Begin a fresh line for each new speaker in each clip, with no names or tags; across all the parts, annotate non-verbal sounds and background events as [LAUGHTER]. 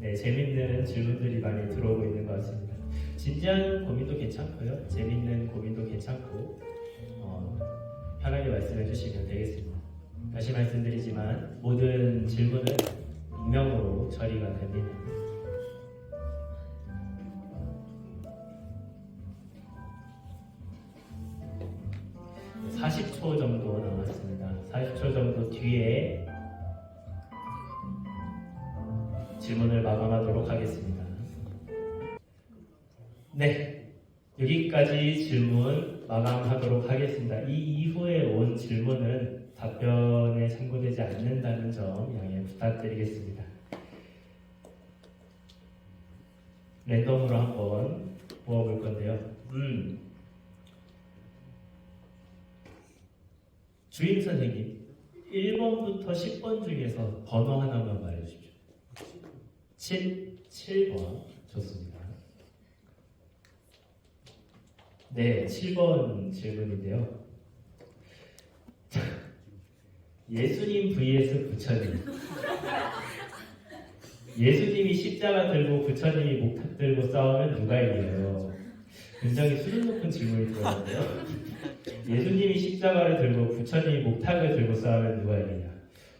네, 재밌는 질문들이 많이 들어오고 있는 것 같습니다. 진지한 고민도 괜찮고요. 재밌는 고민도 괜찮고 어, 편하게 말씀해 주시면 되겠습니다. 다시 말씀드리지만 모든 질문은 익명으로 처리가 됩니다. 질문을 마감하도록 하겠습니다. 네, 여기까지 질문 마감하도록 하겠습니다. 이 이후에 온 질문은 답변에 참고되지 않는다는 점 양해 부탁드리겠습니다. 랜덤으로 한번 모아볼 건데요. 음. 주임 선생님, 1번부터 10번 중에서 번호 하나만 말해주십시오. 7, 7번 좋습니다. 네, 7번 질문인데요. 예수님 vs 부처님. 예수님이 십자가 들고 부처님이 목탁 들고 싸우면 누가 이겨요? 굉장히 수준 높은 질문이 들어왔는데요. 예수님이 십자가를 들고 부처님이 목탁을 들고 싸우면 누가 이기냐?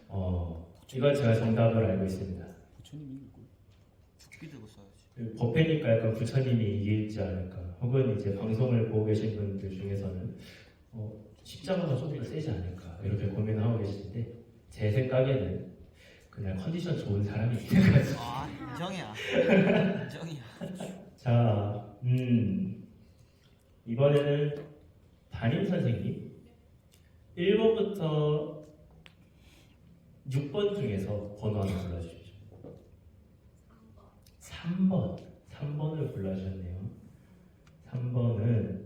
어, 이건 제가 정답을 알고 있습니다.
부처님이 죽기 들고 써야지.
그 법회니까 약간 부처님이 이기지 않을까. 혹은 이제 방송을 보고 계신 분들 중에서는 어, 십자가가 조금 더 세지 않을까 이렇게 고민하고 계시는데 제 생각에는 그날 컨디션 좋은 사람이 있는 거죠.
아 인정이야. 인정이야.
자, 음, 이번에는 담임 선생님 1번부터 6번 중에서 번호 하나 골라주십시오. 3번, 3번을 골라주셨네요. 3번은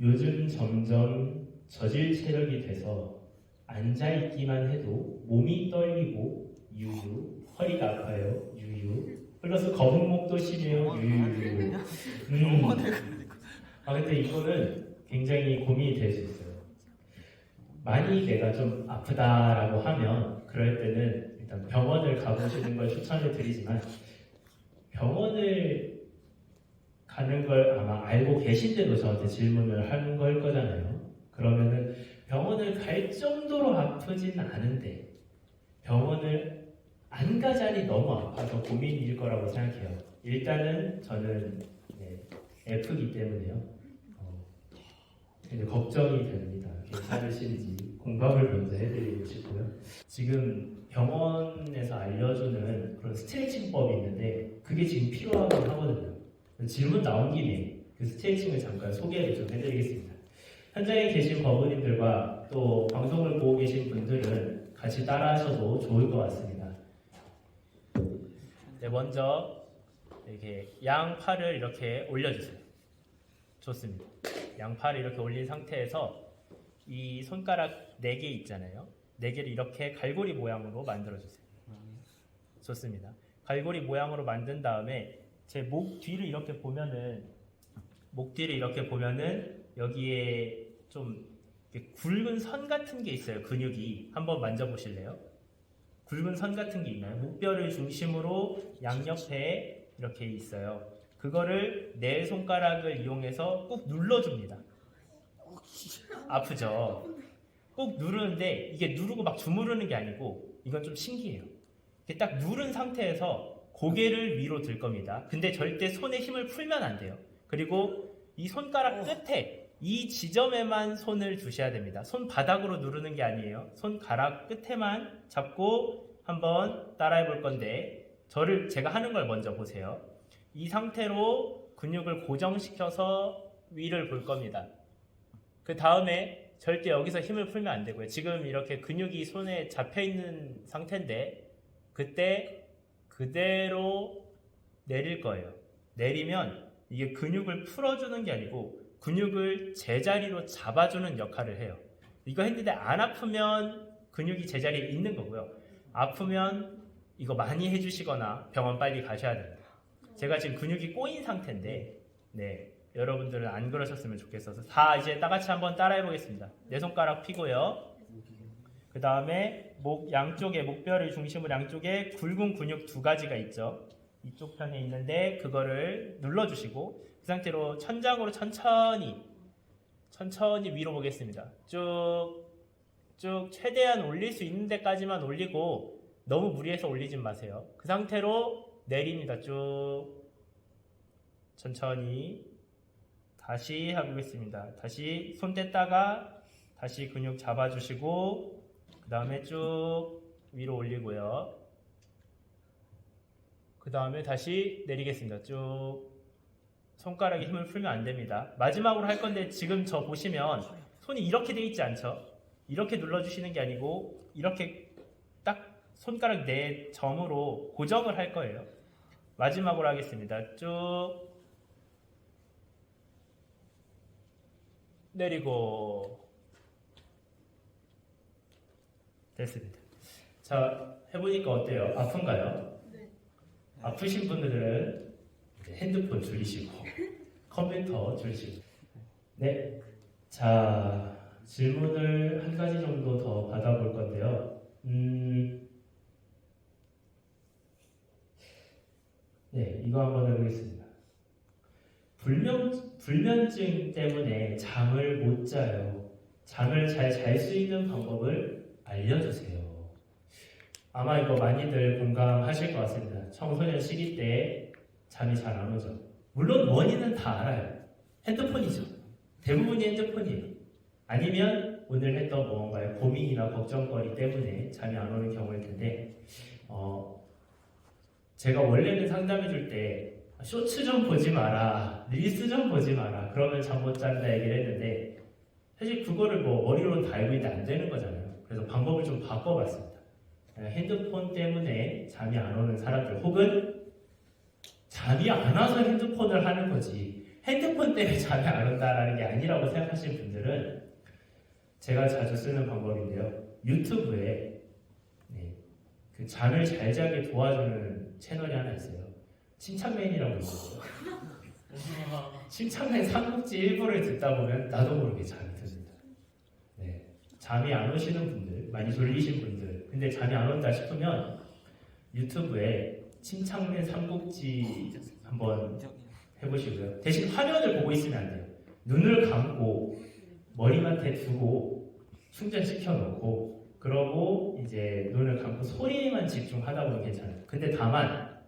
요즘 점점 저질 체력이 돼서 앉아있기만 해도 몸이 떨리고 유유, 허리가 아파요, 유유, 플러스 거북목도 심해요, 유유. 음. 아 근데 이거는 굉장히 고민이 될 수 있어요. 많이 내가 좀 아프다라고 하면 그럴 때는 일단 병원을 가보시는 걸 추천을 드리지만 병원을 가는 걸 아마 알고 계신데도 저한테 질문을 하는 걸 거잖아요. 그러면은 병원을 갈 정도로 아프진 않은데 병원을 안 가자니 너무 아파서 고민일 거라고 생각해요. 일단은 저는 네, F기 때문에요. 어, 이제 걱정이 됩니다. 괜찮으신지 공감을 먼저 해드리고 싶고요. 지금 병원에서 알려주는 그런 스트레칭법이 있는데 그게 지금 필요하긴 하거든요. 질문 나온 김에 그 스트레칭을 잠깐 소개를 좀 해드리겠습니다. 현장에 계신 거부님들과 또 방송을 보고 계신 분들은 같이 따라 하셔도 좋을 것 같습니다. 네, 먼저 이렇게 양 팔을 이렇게 올려주세요. 좋습니다. 양팔을 이렇게 올린 상태에서 이 손가락 4개 있잖아요. 4개를 이렇게 갈고리 모양으로 만들어 주세요. 좋습니다. 갈고리 모양으로 만든 다음에 제 목 뒤를 이렇게 보면은 목 뒤를 이렇게 보면은 여기에 좀 굵은 선 같은 게 있어요. 근육이 한번 만져보실래요? 굵은 선 같은 게 있나요? 목뼈를 중심으로 양옆에 이렇게 있어요. 그거를 네 손가락을 이용해서 꾹 눌러줍니다. 아프죠? 꾹 누르는데 이게 누르고 막 주무르는 게 아니고 이건 좀 신기해요. 딱 누른 상태에서 고개를 위로 들 겁니다. 근데 절대 손에 힘을 풀면 안 돼요. 그리고 이 손가락 끝에 이 지점에만 손을 두셔야 됩니다. 손 바닥으로 누르는 게 아니에요. 손가락 끝에만 잡고 한번 따라해 볼 건데 저를 제가 하는 걸 먼저 보세요. 이 상태로 근육을 고정시켜서 위를 볼 겁니다. 그 다음에 절대 여기서 힘을 풀면 안 되고요. 지금 이렇게 근육이 손에 잡혀 있는 상태인데 그때 그대로 내릴 거예요. 내리면 이게 근육을 풀어주는 게 아니고 근육을 제자리로 잡아주는 역할을 해요. 이거 했는데 안 아프면 근육이 제자리에 있는 거고요. 아프면 이거 많이 해주시거나 병원 빨리 가셔야 됩니다. 제가 지금 근육이 꼬인 상태인데, 네. 여러분들은 안 그러셨으면 좋겠어서. 다 이제 다 같이 한번 따라해 보겠습니다. 네 손가락 피고요. 그 다음에 목 양쪽에 목뼈를 중심으로 양쪽에 굵은 근육 두 가지가 있죠. 이쪽 편에 있는데 그거를 눌러주시고 그 상태로 천장으로 천천히 천천히 위로 보겠습니다. 쭉, 쭉 최대한 올릴 수 있는 데까지만 올리고 너무 무리해서 올리진 마세요. 그 상태로 내립니다. 쭉 천천히 다시 해보겠습니다. 다시 손 뗐다가 다시 근육 잡아주시고 그 다음에 쭉 위로 올리고요. 그 다음에 다시 내리겠습니다. 쭉 손가락에 힘을 풀면 안 됩니다. 마지막으로 할 건데 지금 저 보시면 손이 이렇게 돼 있지 않죠? 이렇게 눌러주시는 게 아니고 이렇게 딱 손가락 네 점으로 고정을 할 거예요. 마지막으로 하겠습니다. 쭉 내리고 됐습니다. 자 해보니까 어때요? 아픈가요?
네.
아프신 분들은 핸드폰 줄이시고 [LAUGHS] 컴퓨터 줄이시고 네. 자 질문을 한 가지 정도 더 받아볼 건데요. 음, 네, 이거 한번 해보겠습니다. 불면, 불면증 때문에 잠을 못 자요. 잠을 잘 잘 수 있는 방법을 알려주세요. 아마 이거 많이들 공감하실 것 같습니다. 청소년 시기 때 잠이 잘 안 오죠. 물론 원인은 다 알아요. 핸드폰이죠. 대부분이 핸드폰이에요. 아니면 오늘 했던 무언가의 고민이나 걱정거리 때문에 잠이 안 오는 경우일 텐데, 어, 제가 원래는 상담해 줄 때, 쇼츠 좀 보지 마라, 릴스 좀 보지 마라, 그러면 잠 못 잔다 얘기를 했는데, 사실 그거를 뭐 머리로는 다 알고 있는데 안 되는 거잖아요. 그래서 방법을 좀 바꿔봤습니다. 핸드폰 때문에 잠이 안 오는 사람들, 혹은 잠이 안 와서 핸드폰을 하는 거지, 핸드폰 때문에 [LAUGHS] 잠이 안 온다라는 게 아니라고 생각하시는 분들은 제가 자주 쓰는 방법인데요. 유튜브에 네, 그 잠을 잘 자게 도와주는 채널이 하나 있어요. 침착맨이라고 있어요. [LAUGHS] 침착맨 삼국지 일부를 듣다 보면 나도 모르게 잠이 듭니다. 네, 잠이 안 오시는 분들, 많이 졸리신 분들, 근데 잠이 안 온다 싶으면 유튜브에 침착맨 삼국지 한번. 해보시고요. 대신 화면을 보고 있으면 안 돼요. 눈을 감고 머리맡에 두고 충전시켜 놓고 이제 눈을 감고 소리에만 집중하다 보면 괜찮아요. 근데 다만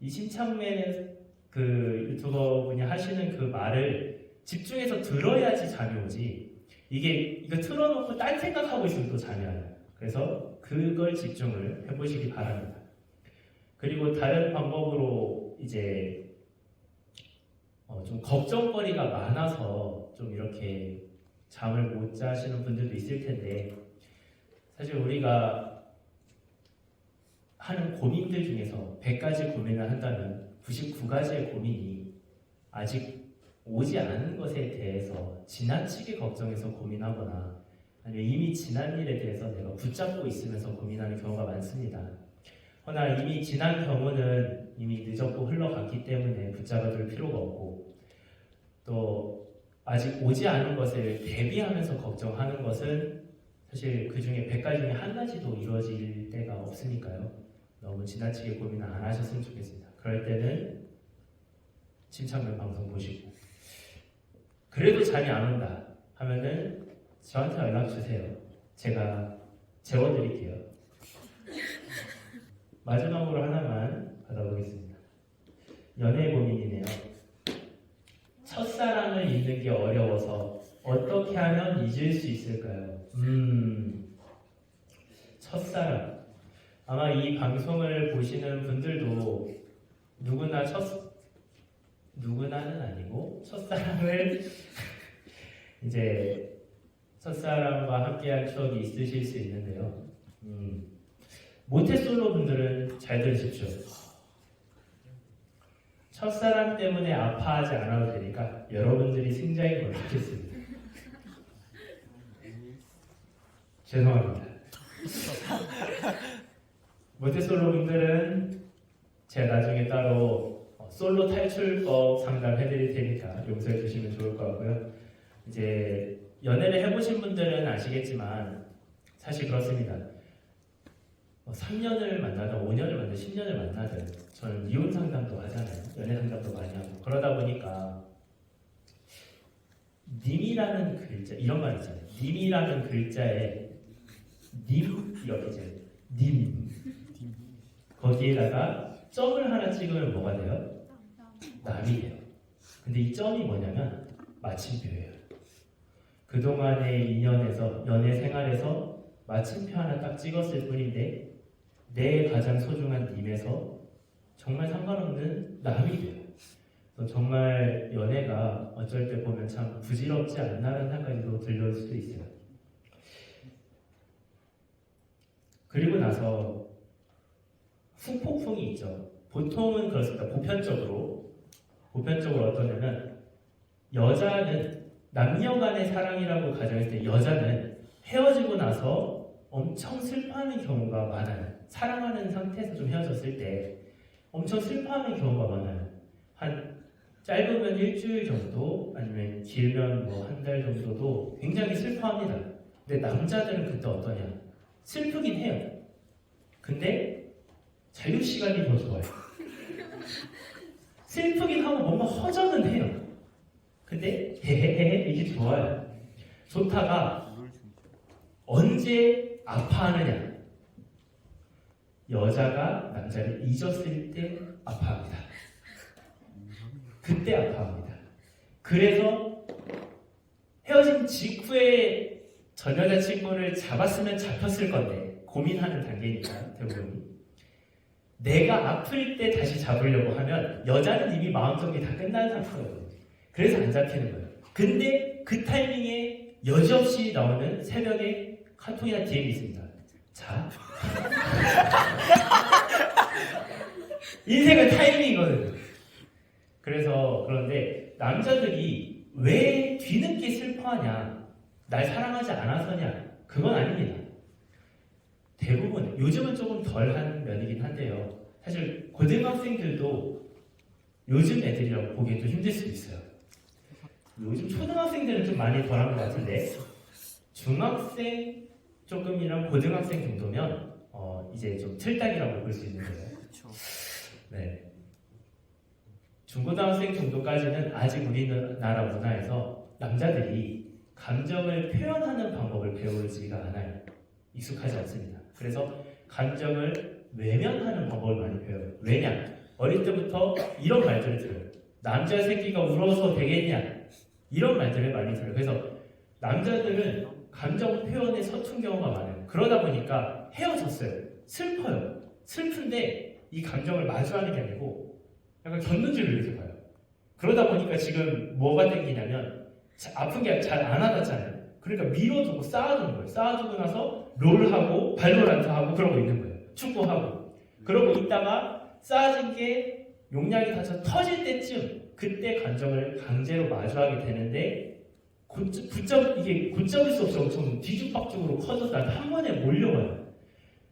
이 심창맨 그 유튜버 분이 하시는 그 말을 집중해서 들어야지 잠이 오지. 이게 이거 틀어놓고 딴 생각하고 있으면 또 잠이 안 와요. 그래서 그걸 집중을 해보시기 바랍니다. 그리고 다른 방법으로 이제 어, 좀 걱정거리가 많아서 좀 이렇게 잠을 못 자시는 분들도 있을 텐데 사실 우리가 하는 고민들 중에서 100가지 고민을 한다면 99가지의 고민이 아직 오지 않은 것에 대해서 지나치게 걱정해서 고민하거나 아니면 이미 지난 일에 대해서 내가 붙잡고 있으면서 고민하는 경우가 많습니다. 허나 이미 지난 경우는 이미 늦었고 흘러갔기 때문에 붙잡아둘 필요가 없고 또 아직 오지 않은 것을 대비하면서 걱정하는 사실 그 중에 100가지 중에 한 가지도 이루어질 때가 없으니까요. 너무 지나치게 고민을 안 하셨으면 좋겠습니다. 그럴 때는 침착맨 방송 보시고 그래도 잠이 안 온다 하면은 저한테 연락 주세요. 제가 재워드릴게요. 마지막으로 하나만 받아보겠습니다. 연애 고민이네요. 첫사랑을 잊는 게 어려워서 어떻게 하면 잊을 수 있을까요? 음, 첫사랑. 아마 이 방송을 보시는 분들도 누구나 첫, 누구나는 아니고 첫사랑을 [LAUGHS] 이제 첫사랑과 함께한 추억이 있으실 수 있는데요. 음, 모태솔로 분들은 잘 들으십시오. 첫사랑 때문에 아파하지 않아도 되니까 여러분들이 승자인 걸로 하겠습니다. 죄송합니다. 모태솔로 분들은 제가 나중에 따로 어, 솔로 탈출법 상담해 드릴 테니까 용서해 주시면 좋을 것 같고요. 이제 연애를 해보신 분들은 아시겠지만 사실 그렇습니다. 뭐 3년을 만나든 5년을 만나든 10년을 만나든 저는 이혼 상담도 하잖아요. 연애 상담도 많이 하고 그러다 보니까 님이라는 글자 이런 말 있잖아요. 님이라는 글자에 님 이렇게 이제 님 거기에다가 점을 하나 찍으면 뭐가 돼요? 남이 돼요. 근데 이 점이 뭐냐면 마침표예요. 그동안의 인연에서 연애 생활에서 마침표 하나 딱 찍었을 뿐인데 내 가장 소중한 님에서 정말 상관없는 남이 돼요. 정말 연애가 어쩔 때 보면 참 부질없지 않나라는 생각이 들려올 수도 있어요. 그리고 나서 후폭풍이 있죠. 보통은 그렇습니다. 보편적으로 보편적으로 어떠냐면 여자는 남녀 간의 사랑이라고 가정했을 때 여자는 헤어지고 나서 엄청 슬퍼하는 경우가 많아요. 사랑하는 상태에서 좀 헤어졌을 때 엄청 슬퍼하는 경우가 많아요. 한 짧으면 일주일 정도 아니면 길면 뭐 한 달 정도도 굉장히 슬퍼합니다. 근데 남자들은 그때 어떠냐? 슬프긴 해요. 근데 자유 시간이 더 좋아요. [LAUGHS] 슬프긴 하고 뭔가 허전은 해요. 근데 헤헤헤 이게 좋아요. 좋다가. 언제 아파하느냐? 여자가 남자를 잊었을 때 아파합니다. 그때 아파합니다. 그래서 헤어진 직후에 전 여자친구를 잡았으면 잡혔을 건데 고민하는 단계니까 대부분이 내가 아플 때 다시 잡으려고 하면 여자는 이미 마음속이 다 끝난 상태거든요. 그래서 안 잡히는 거예요. 근데 그 타이밍에 여지없이 나오는 새벽에 카톡이나 DM이 있습니다. 자. [LAUGHS] 인생은 타이밍이거든요. 그래서 그런데 남자들이 왜 뒤늦게 슬퍼하냐? 날 사랑하지 않아서냐? 그건 아닙니다. 대부분 요즘은 조금 덜한 면이긴 한데요. 사실 고등학생들도 요즘 애들이라고 보기엔 좀 힘들 수도 있어요. 요즘 초등학생들은 좀 많이 덜한 것 같은데 중학생 조금이랑 고등학생 정도면 어, 이제 좀 틀딱이라고 볼 수 있는 거예요. 네. 중고등학생 정도까지는 아직 우리나라 문화에서 남자들이 감정을 표현하는 방법을 배우지가 않아요. 익숙하지 않습니다. 그래서 감정을 외면하는 방법을 많이 배워요. 왜냐? 어릴 때부터 이런 말들을 들어요. 남자 새끼가 울어서 되겠냐? 이런 말들을 많이 들어요. 그래서 남자들은 감정 표현에 서툰 경우가 많아요. 그러다 보니까 헤어졌어요. 슬퍼요. 슬픈데 이 감정을 마주하는 게 아니고 약간 견눈질을 이렇게 봐요. 그러다 보니까 지금 뭐가 땡기냐면 자- 아픈 게 잘안 와닿잖아요. 그러니까 밀어두고 쌓아두는 거예요. 쌓아두고 나서 롤하고 발로란트 하고 그러고 있는 거예요. 축구하고. 그러고 있다가 쌓아진 게 용량이 다쳐 터질 때쯤 그때 감정을 강제로 마주하게 되는데 곧- 붙잡 이게 붙잡을 수 없이 엄청 뒤죽박죽으로 커져서 한 번에 몰려와요.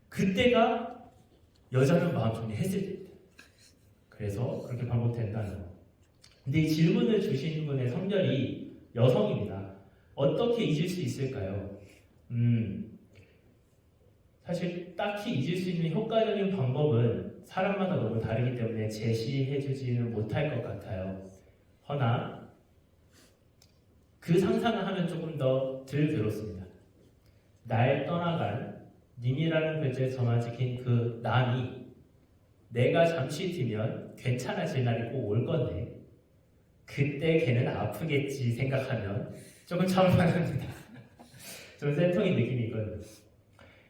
그때가 여자는 마음 정리했을 때. 그래서 그렇게 반복된다는 거. 근데 이 질문을 주신 분의 성별이 여성입니다. 어떻게 잊을 수 있을까요? 음, 사실 딱히 잊을 수 있는 효과적인 방법은 사람마다 너무 다르기 때문에 제시해주지는 못할 것 같아요. 허나 그 상상을 하면 조금 더 덜 괴롭습니다. 날 떠나간 님이라는 글자에 저만 찍힌 그 남이 내가 잠시 뒤면 괜찮아질 날이 꼭 올 건데 그때 걔는 아프겠지 생각하면 조금 참을만합니다. [LAUGHS] 좀 쌤통인 느낌이 있거든요.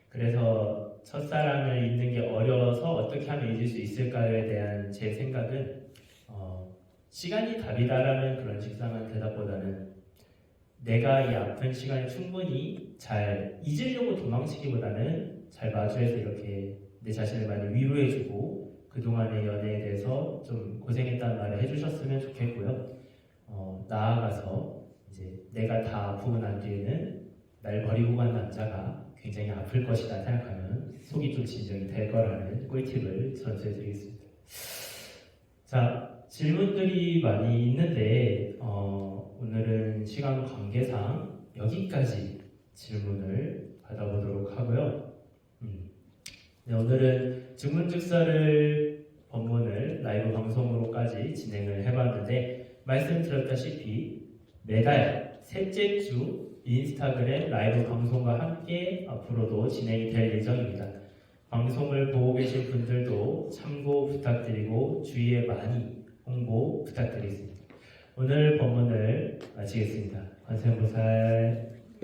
그래서 첫사랑을 잊는 게 어려워서 어떻게 하면 잊을 수 있을까에 대한 제 생각은 어, 시간이 답이다라는 그런 식상한 대답보다는 내가 이 아픈 시간을 충분히 잘 잊으려고 도망치기보다는 잘 마주해서 이렇게 내 자신을 많이 위로해주고 그동안의 연애에 대해서 좀 고생했다는 말을 해주셨으면 좋겠고요. 어, 나아가서 이제 내가 다 아프고 난 뒤에는 날 버리고 간 남자가 굉장히 아플 것이다 생각하면 속이 좀 진정이 될 거라는 꿀팁을 전수해 드리겠습니다. 자, 질문들이 많이 있는데, 어, 오늘은 시간 관계상 여기까지 질문을 받아보도록 하고요. 음, 네, 오늘은 증문즉사를 본문을 라이브 방송으로까지 진행을 해봤는데 말씀드렸다시피 매달 셋째 주 인스타그램 라이브 방송과 함께 앞으로도 진행이 될 예정입니다. 방송을 보고 계신 분들도 참고 부탁드리고 주위에 많이 홍보 부탁드리겠습니다. 오늘 본문을 마치겠습니다. 관세음보살